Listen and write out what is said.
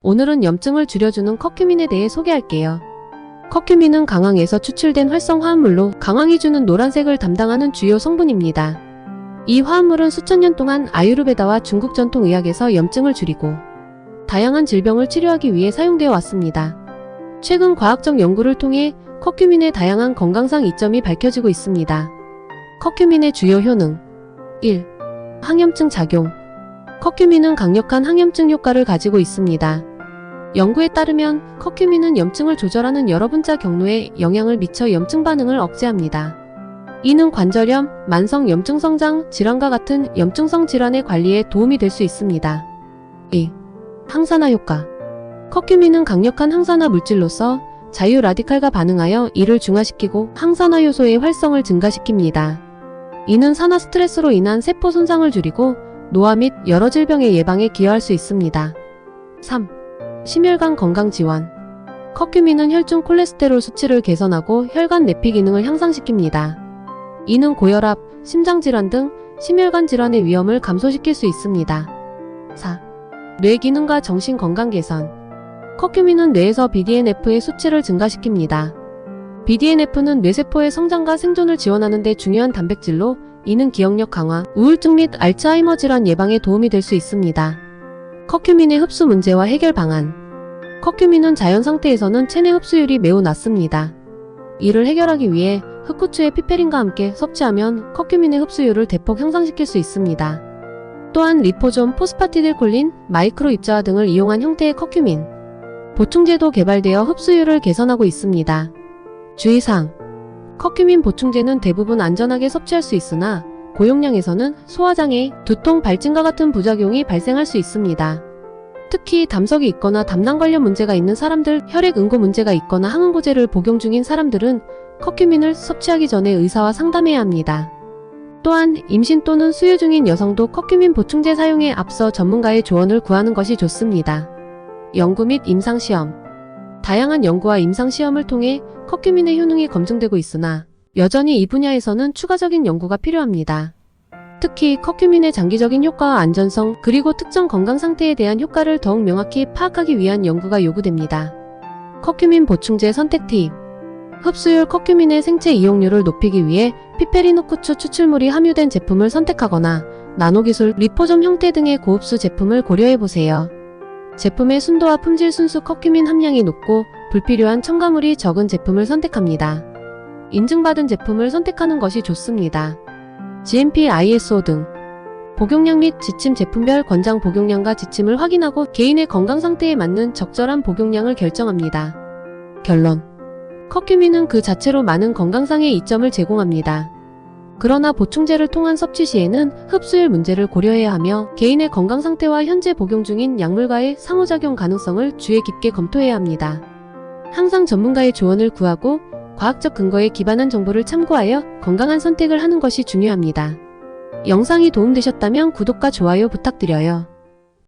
오늘은 염증을 줄여주는 커큐민에 대해 소개할게요. 커큐민은 강황에서 추출된 활성 화합물로 강황이 주는 노란색을 담당하는 주요 성분입니다. 이 화합물은 수천 년 동안 아유르베다와 중국 전통 의학에서 염증을 줄이고 다양한 질병을 치료하기 위해 사용되어 왔습니다. 최근 과학적 연구를 통해 커큐민의 다양한 건강상 이점이 밝혀지고 있습니다. 커큐민의 주요 효능 1. 항염증 작용 커큐민은 강력한 항염증 효과를 가지고 있습니다. 연구에 따르면 커큐민은 염증을 조절하는 여러 분자 경로에 영향을 미쳐 염증 반응을 억제합니다. 이는 관절염, 만성 염증 성장 질환과 같은 염증성 질환의 관리에 도움이 될 수 있습니다. 2. 항산화 효과 커큐민은 강력한 항산화 물질로서 자유 라디칼과 반응하여 이를 중화시키고 항산화 요소의 활성을 증가시킵니다. 이는 산화 스트레스로 인한 세포 손상을 줄이고 노화 및 여러 질병의 예방에 기여할 수 있습니다. 3. 심혈관 건강 지원. 커큐민은 혈중 콜레스테롤 수치를 개선하고 혈관 내피 기능을 향상시킵니다. 이는 고혈압, 심장질환 등 심혈관 질환의 위험을 감소시킬 수 있습니다. 4. 뇌 기능과 정신 건강 개선. 커큐민은 뇌에서 BDNF의 수치를 증가시킵니다. BDNF는 뇌세포의 성장과 생존을 지원하는 데 중요한 단백질로 이는 기억력 강화, 우울증 및 알츠하이머 질환 예방에 도움이 될 수 있습니다. 커큐민의 흡수 문제와 해결 방안. 커큐민은 자연 상태에서는 체내 흡수율이 매우 낮습니다. 이를 해결하기 위해 흑후추의 피페린과 함께 섭취하면 커큐민의 흡수율을 대폭 향상시킬 수 있습니다. 또한 리포존, 포스파티딜콜린, 마이크로 입자화 등을 이용한 형태의 커큐민. 보충제도 개발되어 흡수율을 개선하고 있습니다. 주의사항. 커큐민 보충제는 대부분 안전하게 섭취할 수 있으나 고용량에서는 소화장애, 두통, 발진과 같은 부작용이 발생할 수 있습니다. 특히 담석이 있거나 담낭 관련 문제가 있는 사람들, 혈액 응고 문제가 있거나 항응고제를 복용 중인 사람들은 커큐민을 섭취하기 전에 의사와 상담해야 합니다. 또한 임신 또는 수유 중인 여성도 커큐민 보충제 사용에 앞서 전문가의 조언을 구하는 것이 좋습니다. 연구 및 임상시험 다양한 연구와 임상시험을 통해 커큐민의 효능이 검증되고 있으나 여전히 이 분야에서는 추가적인 연구가 필요합니다. 특히 커큐민의 장기적인 효과와 안전성 그리고 특정 건강 상태에 대한 효과를 더욱 명확히 파악하기 위한 연구가 요구됩니다. 커큐민 보충제 선택 팁 흡수율 커큐민의 생체 이용률을 높이기 위해 피페리노쿠추 추출물이 함유된 제품을 선택하거나 나노기술, 리포점 형태 등의 고흡수 제품을 고려해보세요. 제품의 순도와 품질 순수 커큐민 함량이 높고 불필요한 첨가물이 적은 제품을 선택합니다. 인증받은 제품을 선택하는 것이 좋습니다. GMP, ISO 등 복용량 및 지침 제품별 권장 복용량과 지침을 확인하고 개인의 건강 상태에 맞는 적절한 복용량을 결정합니다. 결론 커큐민은 그 자체로 많은 건강상의 이점을 제공합니다. 그러나 보충제를 통한 섭취 시에는 흡수율 문제를 고려해야 하며 개인의 건강 상태와 현재 복용 중인 약물과의 상호작용 가능성을 주의 깊게 검토해야 합니다. 항상 전문가의 조언을 구하고 과학적 근거에 기반한 정보를 참고하여 건강한 선택을 하는 것이 중요합니다. 영상이 도움되셨다면 구독과 좋아요 부탁드려요.